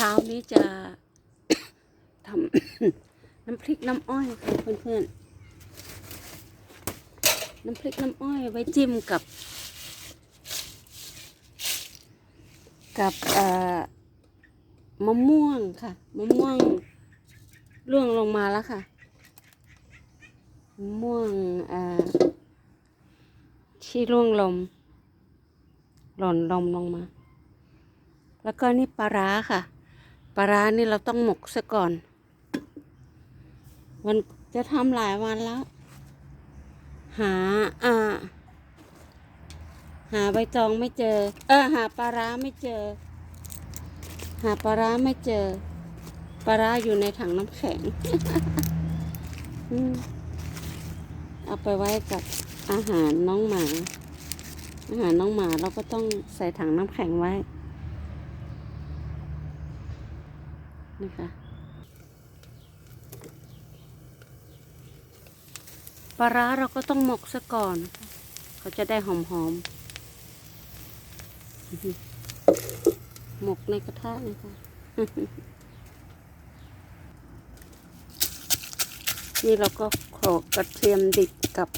ช้านี้จะทำน้ำพริกน้ำอ้อยค่ะเพื่อนๆ น้ำพริกน้ำอ้อยไว้จิ้มกับ กับมะม่วงค่ะมะม่วงร่วงลงมาแล้วค่ะมะม่วงที่ร่วงลม หล่นลมลงมา แล้วก็นี่ปลาร้าค่ะ ลาร้านี่เราต้องหมกซะก่อนมันจะทำหลายวันแล้ว หาอ่าหาใบตองไม่เจอ เออหาปลาร้าไม่เจอ หาปลาร้าไม่เจอปลาร้าอยู่ในถังน้ำแข็งเอาไปไว้กับอาหารน้องหมา อาหารน้องหมาเราก็ต้องใส่ถังน้ำแข็งไว้ นี่ค่ะปลาร้าเราก็ต้องหมกซะก่อนเขาจะได้หอมหอมๆหมกในกระทะเลยค่ะนี่เราก็โขลกกระเทียมดิบกับ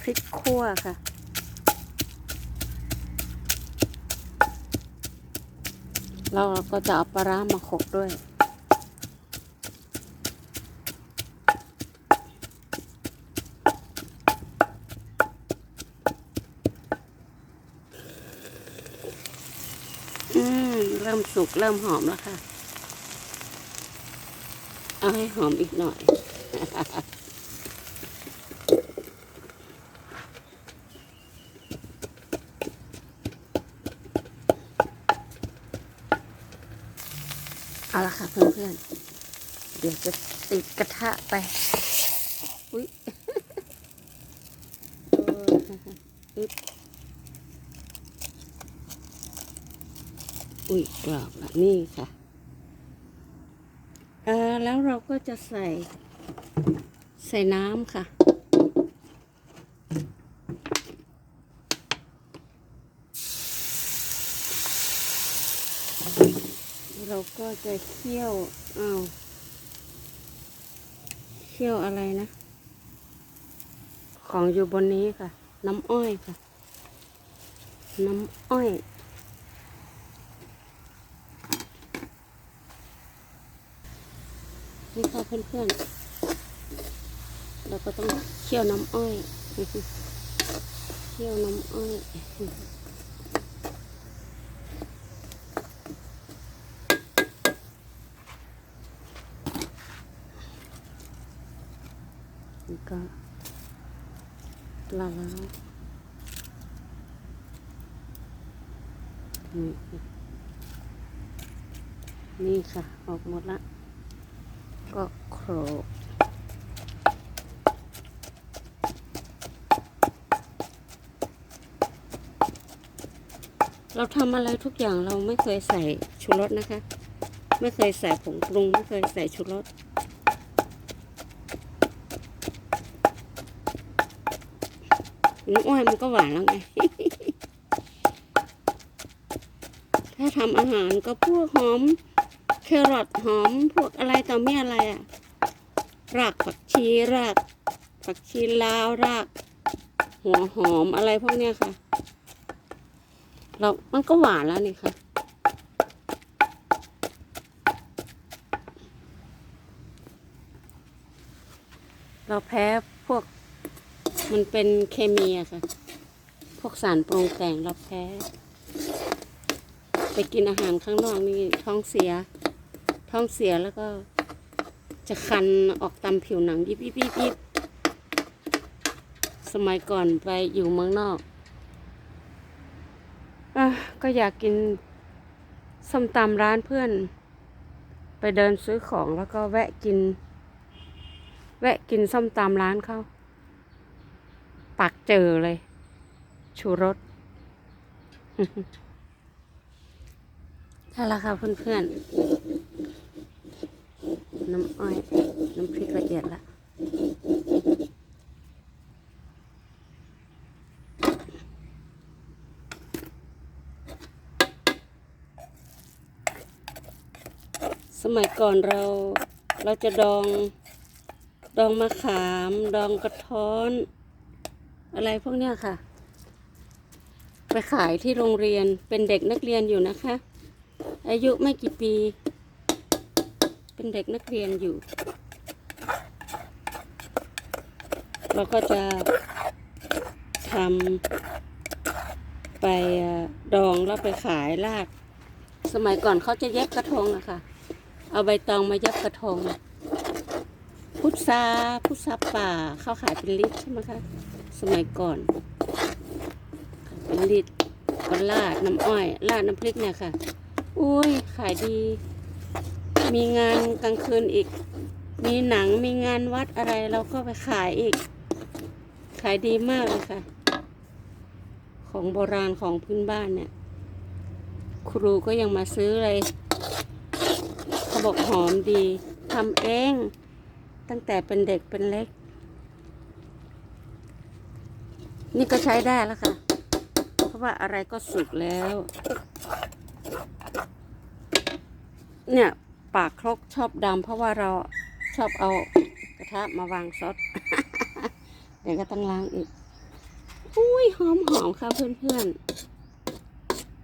พริกขั่วค่ะ แล้วเราก็จะเอาปลาร้ามาขกด้วยอืมเริ่มสุกเริ่มหอมแล้วค่ะ เอาให้หอมอีกหน่อย เอาละค่ะเพื่อนๆ เดี๋ยวจะติดกระทะไป อุ้ยอึ๊บอุ้ยกรอบละนี่ค่ะอ่อแล้วเราก็จะใส่ใส่น้ำค่ะ เราก็จะเคี่ยวเอ้าเคี่ยวอะไรนะ ของอยู่บนนี้ค่ะ น้ำอ้อยค่ะ น้ำอ้อยนี่ค่ะเพื่อนๆ เราก็ต้องเคี่ยวน้ำอ้อย เคี่ยวน้ำอ้อย ก็ละลายนี่นี่ค่ะ ออกหมดละ ก็โครกเราทำอะไรทุกอย่างเราไม่เคยใส่ชูรสนะคะ ไม่เคยใส่ผงปรุง ไม่เคยใส่ชูรส น้ำอ้อยมันก็หวานแล้วไง ถ้าทำอาหารก็พวกหอมแครอทหอมพวกอะไรต่อมีอะไรอะรากผักชีรากผักชีลาวราก หัวหอมอะไรพวกเนี้ยค่ะ เรามันก็หวานแล้วนี่ค่ะเราแพ้พวก มันเป็นเคมีอะค่ะ พวกสารปรุงแต่งเราแพ้ ไปกินอาหารข้างนอกนี่ท้องเสีย ท้องเสียแล้วก็ จะคันออกตามผิวหนังยิบยิบยิบยิบสมัยก่อนไปอยู่เมืองนอกอก็อยากกินส้มตำร้านเพื่อน ไปเดินซื้อของแล้วก็แวะกิน แวะกินส้มตำร้านเขา ปักเจอเลย ชูรสถ้าละค่ะเพื่อนๆ น้ำอ้อย น้ำพริกละเอียดละสมัยก่อนเราเราจะดอง ดองมะขาม ดองกระท้อน อะไรพวกเนี้ยค่ะ ไปขายที่โรงเรียนเป็นเด็กนักเรียนอยู่นะคะ อายุไม่กี่ปี เป็นเด็กนักเรียนอยู่ เราก็จะทำไปดองแล้วไปขายลาก สมัยก่อนเขาจะเย็บกระทงอะค่ะ เอาใบตองมาเย็บกระทงพุทราพุทราป่าเข้าขายเป็นลิตรใช่ไหมคะ สมัยก่อนเป็นลิตรก็ราดน้ำอ้อยราดน้ำพริกเนี่ยค่ะอุ้ยขายดี มีงานกลางคืนอีก มีหนังมีงานวัดอะไรเราก็ไปขายอีก ขายดีมากเลยค่ะ ของโบราณของพื้นบ้านเนี่ย ครูก็ยังมาซื้อเลยเขาบอกหอมดีทำเอง ตั้งแต่เป็นเด็กเป็นเล็ก นี่ก็ใช้ได้แล้วค่ะ เพราะว่าอะไรก็สุกแล้ว เนี่ยปากครกชอบดำเพราะว่าเราชอบเอากระทะมาวางซดเดี๋ยวก็ต้องล้างอีก อุ้ยหอมหอมค่ะเพื่อน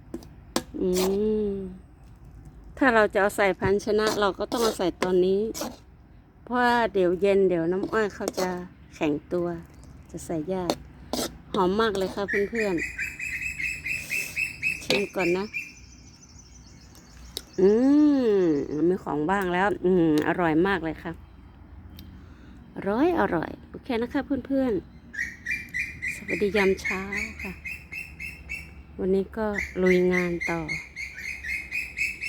ๆ อืม ถ้าเราจะเอาใส่พันชนะ เราก็ต้องเอาใส่ตอนนี้ เพราะว่าเดี๋ยวเย็นเดี๋ยวน้ำอ้อยเขาจะแข็งตัว จะใส่ยาก หอมมากเลยค่ะเพื่อนๆ ชิมก่อนนะ อืมมีของบ้างแล้ว อืม อร่อยมากเลยครับร้อยอร่อย โอเคนะคะเพื่อนๆ สวัสดียามเช้าค่ะ วันนี้ก็ลุยงานต่อ